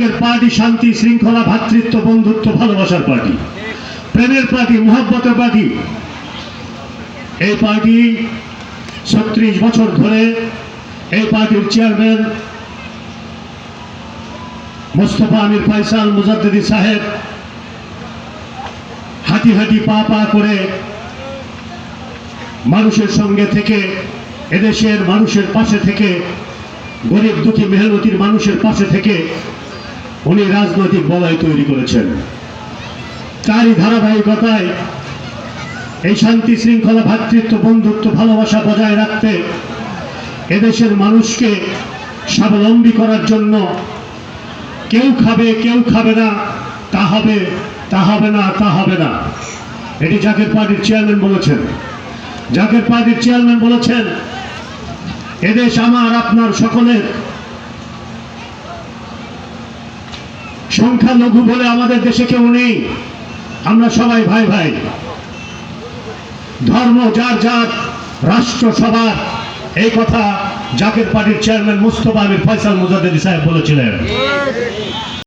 Zaker party শান্তি, শৃঙ্খলা ভ্রাতৃত্ব বন্ধুত্ব, ভালোবাসার পার্টি। প্রেমের পার্টি, মোহাব্বতের পার্টি। এই পার্টি ছত্রিশ বছর ধরে এই পার্টির চেয়ারম্যান মোস্তফা আমির ফয়সাল, মুজাদ্দিদি সাহেব হাঁটি হাঁটি পা পা করে মানুষের সঙ্গে থেকে, এদেশের মানুষের পাশে থেকে, গরিব দুঃখী, মেহনতির মানুষের পাশে থেকে উনি রাজনৈতিক বলয় তৈরি করেছেন। তারই ধারাবাহিকতায় এই শান্তি শৃঙ্খলা ভ্রাতৃত্ব বন্ধুত্ব, ভালোবাসা বজায় রাখতে এদেশের মানুষকে স্বাবলম্বী করার জন্য কেউ খাবে কেউ খাবে না, তা হবে তা হবে না, তা হবে না। এটি জাকের পার্টির চেয়ারম্যান বলেছেন। জাকের পার্টির চেয়ারম্যান বলেছেন, এদেশ আমার, আপনার সকলের সংখ্যালঘু বলে আমাদের দেশে কেউ নেই। আমরা সবাই ভাই ভাই। ধর্ম যার যার, রাষ্ট্র সবার। এই কথা জাকের পার্টির চেয়ারম্যান মুস্তফা আমির ফয়সাল মুজাদ্দিদি সাহেব বলেছিলেন।